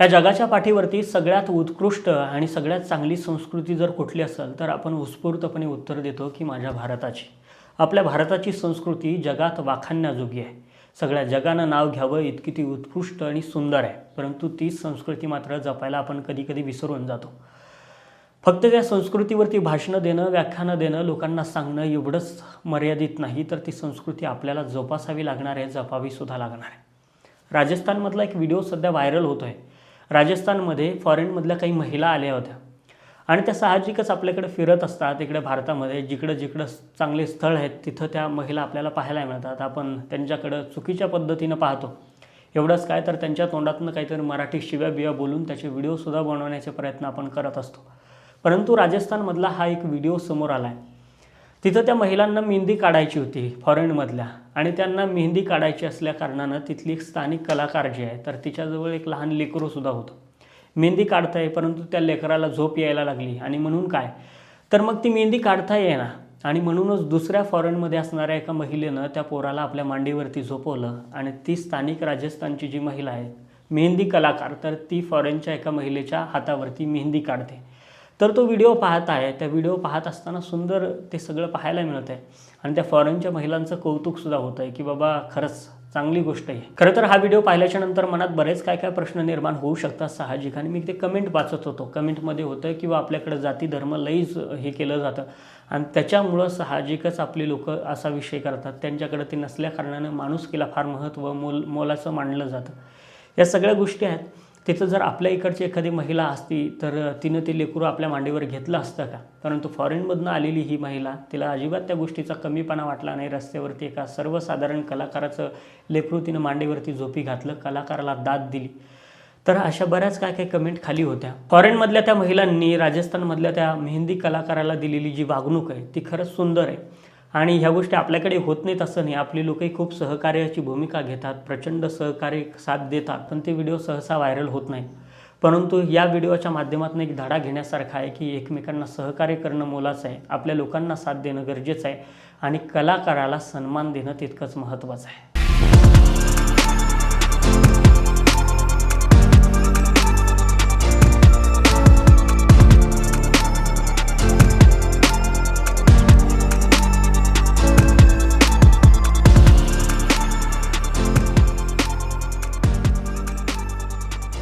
या जगाच्या पाठीवरती सगळ्यात उत्कृष्ट आणि सगळ्यात चांगली संस्कृती जर कुठली असेल तर आपण उत्स्फूर्तपणे उत्तर देतो की माझ्या भारताची. आपल्या भारताची संस्कृती जगात वाखाणण्याजोगी आहे. सगळ्या जगानं नाव घ्यावं इतकी ती उत्कृष्ट आणि सुंदर आहे परंतु तीच संस्कृती मात्र जपायला आपण कधी कधी विसरून जातो. फक्त त्या संस्कृतीवरती भाषणं देणं व्याख्यानं देणं लोकांना सांगणं एवढंच मर्यादित नाही तर ती संस्कृती आपल्याला जोपासावी लागणार आहे जपावीसुद्धा लागणार आहे. राजस्थानमधला एक व्हिडिओ सध्या व्हायरल होतो आहे राजस्थानमध्ये फॉरेनमधल्या काही महिला आल्या होत्या. आणि त्या साहजिकच आपल्याकडे फिरत असतात इकडे भारतामध्ये. जिकडं जिकडं चांगले स्थळ आहेत तिथं त्या महिला आपल्याला पाहायला मिळतात. आपण त्यांच्याकडं चुकीच्या पद्धतीनं पाहतो. एवढंच काय तर त्यांच्या तोंडातनं काहीतरी मराठी शिव्या बिव्या बोलून त्याचे व्हिडिओसुद्धा बनवण्याचे प्रयत्न आपण करत असतो. परंतु राजस्थानमधला हा एक व्हिडिओ समोर आला आहे तिथं त्या महिलांना मेहंदी काढायची होती फॉरेनमधल्या आणि त्यांना मेहंदी काढायची असल्या कारणानं तिथली एक स्थानिक कलाकार जी आहे तर तिच्याजवळ एक लहान लेकरूसुद्धा होतं. मेहंदी काढताय परंतु त्या लेकराला झोप यायला लागली. आणि म्हणून काय? तर मग ती मेहंदी काढता येईना. आणि म्हणूनच दुसऱ्या फॉरेनमध्ये असणाऱ्या एका महिलेनं त्या पोराला आपल्या मांडीवरती झोपवलं. आणि ती स्थानिक राजस्थानची जी महिला आहे मेहंदी कलाकार तर ती फॉरेनच्या एका महिलेच्या हातावरती मेहंदी काढते. तर तो व्हिडिओ पाहत आहे. त्या व्हिडिओ पाहत असताना सुंदर ते सगळं पाहायला मिळत आहे आणि त्या फॉरेनच्या महिलांचं कौतुकसुद्धा होतं आहे की बाबा खरंच चांगली गोष्ट आहे. खरं तर हा व्हिडिओ पाहिल्याच्या नंतर मनात बरेच काय काय प्रश्न निर्माण होऊ शकतात साहजिक आणि मी ते कमेंट वाचत होतो. कमेंटमध्ये होतं किंवा आपल्याकडे जाती धर्म लईच हे केलं जातं. आणि त्याच्यामुळं साहजिकच आपली लोक असा विषय करतात. त्यांच्याकडे ते नसल्या कारणानं माणुसकीला फार महत्त्व मोल मोलाचं मानलं जातं. या सगळ्या गोष्टी आहेत. तिथं जर आपल्या इकडची एखादी महिला असती तर तिनं ते लेकरू आपल्या मांडीवर घेतलं असतं का? परंतु फॉरेनमधनं आलेली ही महिला तिला अजिबात त्या गोष्टीचा कमीपणा वाटला नाही. रस्त्यावरती एका सर्वसाधारण कलाकाराचं लेकरू तिनं मांडीवरती झोपी घातलं कलाकाराला दाद दिली. तर अशा बऱ्याच काय काय कमेंट खाली होत्या. फॉरेनमधल्या त्या महिलांनी राजस्थानमधल्या त्या मेहंदी कलाकाराला दिलेली जी वागणूक आहे ती खरंच सुंदर आहे. आणि ह्या गोष्टी आपल्याकडे होत नाहीत असं नाही. आपली लोकही खूप सहकार्याची भूमिका घेतात प्रचंड सहकार्य साथ देतात पण ते व्हिडिओ सहसा व्हायरल होत नाहीत. परंतु या व्हिडिओच्या माध्यमातून एक धडा घेण्यासारखा आहे की एकमेकांना सहकार्य करणं मोलाचं आहे. आपल्या लोकांना साथ देणं गरजेचं आहे आणि कलाकाराला सन्मान देणं तितकंच महत्त्वाचं आहे.